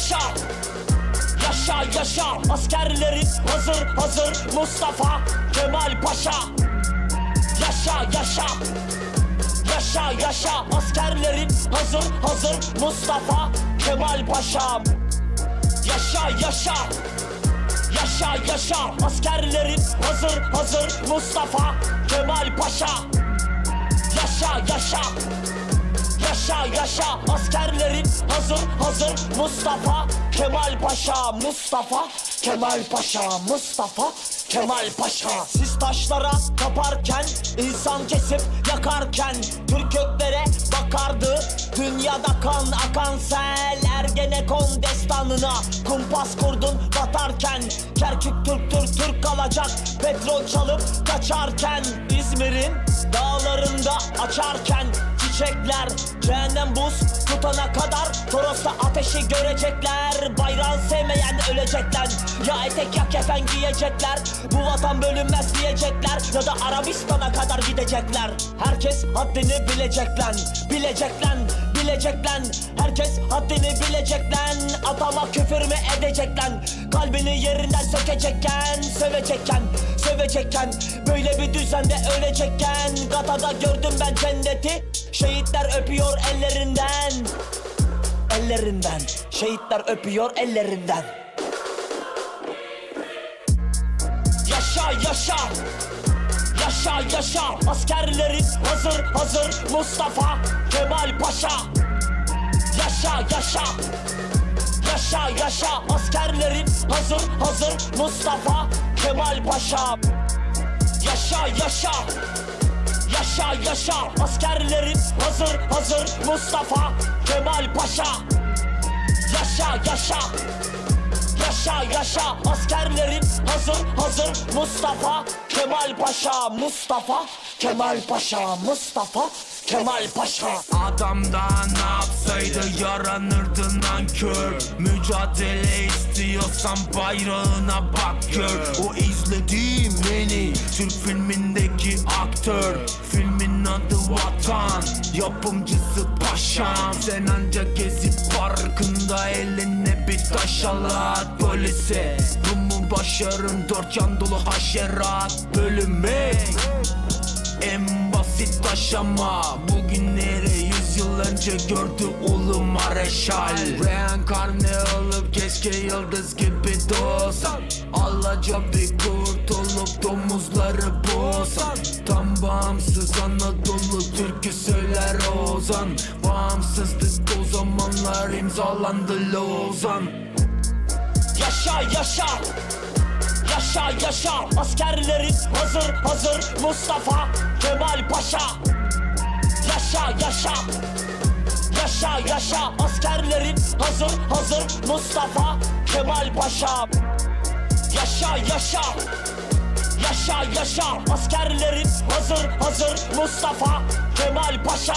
yaşa. Yaşa yaşa. Askerlerin hazır hazır. Mustafa Kemal Paşa. Yaşa yaşa. Yaşa yaşa. Askerlerin hazır hazır. Mustafa Kemal Paşa. Yaşa yaşa. Yaşa yaşa. Askerlerin hazır hazır. Mustafa Kemal Paşa. Yaşa yaşa Yaşa yaşa. Askerlerin hazır hazır. Mustafa Kemal Paşa Mustafa Kemal Paşa Mustafa Kemal Paşa. Siz taşlara taparken insan kesip yakarken Türk göklere bakardı. Dünyada kan akan sel Ergenekon destanına Kumpas kurdun batarken. Kerkük Türk Türk Türk kalacak. Petrol çalıp kaçarken İzmir'in dağlarında açarken çiçekler Cehennem buz tutana kadar Toros'ta ateşi görecekler. Bayrağın sevmeyen ölecekler. Ya etek ya kefen giyecekler. Bu vatan bölünmez diyecekler. Ya da Arabistan'a kadar gidecekler. Herkes haddini bilecekler. Bilecekler bilecekler. Herkes haddini bilecekler. Atama küfür mü edecekler? Kalbini yerinden sökecekken Sövecekken Sövecekken Böyle bir düzende ölecekken. Gatada gördüm ben cenneti. Şehitler öpüyor ellerinden. Ellerinden. Şehitler öpüyor ellerinden. Yaşa yaşa Yaşa yaşa. Askerlerin hazır hazır. Mustafa Kemal Paşa. Yaşa yaşa. Yaşa yaşa. Askerlerin hazır hazır. Mustafa Kemal Paşa. Yaşa yaşa. Yaşa yaşa. Askerlerin hazır hazır. Mustafa Kemal Paşa. Yaşa yaşa. Yaşa yaşa. Askerlerin hazır hazır Mustafa Kemal Paşa Mustafa Kemal Paşa Mustafa Kemal Paşa. Adamdan ne yapsaydı yaranırdın nankör. Mücadele istiyorsan bayrağına bak gör. O izlediğim beni Türk filmindeki aktör. Filmin adı Vatan Yapımcısı paşam. Sen anca gezip parkında eline bir taş al at polise. Bu başarın dört yan dolu haşerat Bölünmek en basit aşama. Bugünleri yüzyıl önce gördü ulu Mareşal. Reenkarne olup keşke yıldız gibi doğsan Alaca bir kurtulup domuzları boğsan Tam bağımsız Anadolu türkü söyler Ozan. Bağımsızlık o zamanlar imzalandı Lozan Yaşa yaşa. Yaşa yaşa. Askerlerin hazır hazır. Mustafa Kemal Paşa. Yaşa yaşa. Yaşa yaşa. Askerlerin hazır hazır. Mustafa Kemal Paşa. Yaşa yaşa. Yaşa yaşa. Askerlerin hazır hazır. Mustafa Kemal Paşa.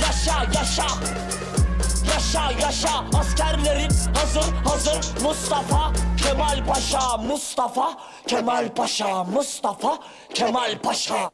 Yaşa yaşa Yaşa yaşa. Askerlerin hazır hazır. Mustafa Kemal Paşa Mustafa Kemal Paşa Mustafa Kemal Paşa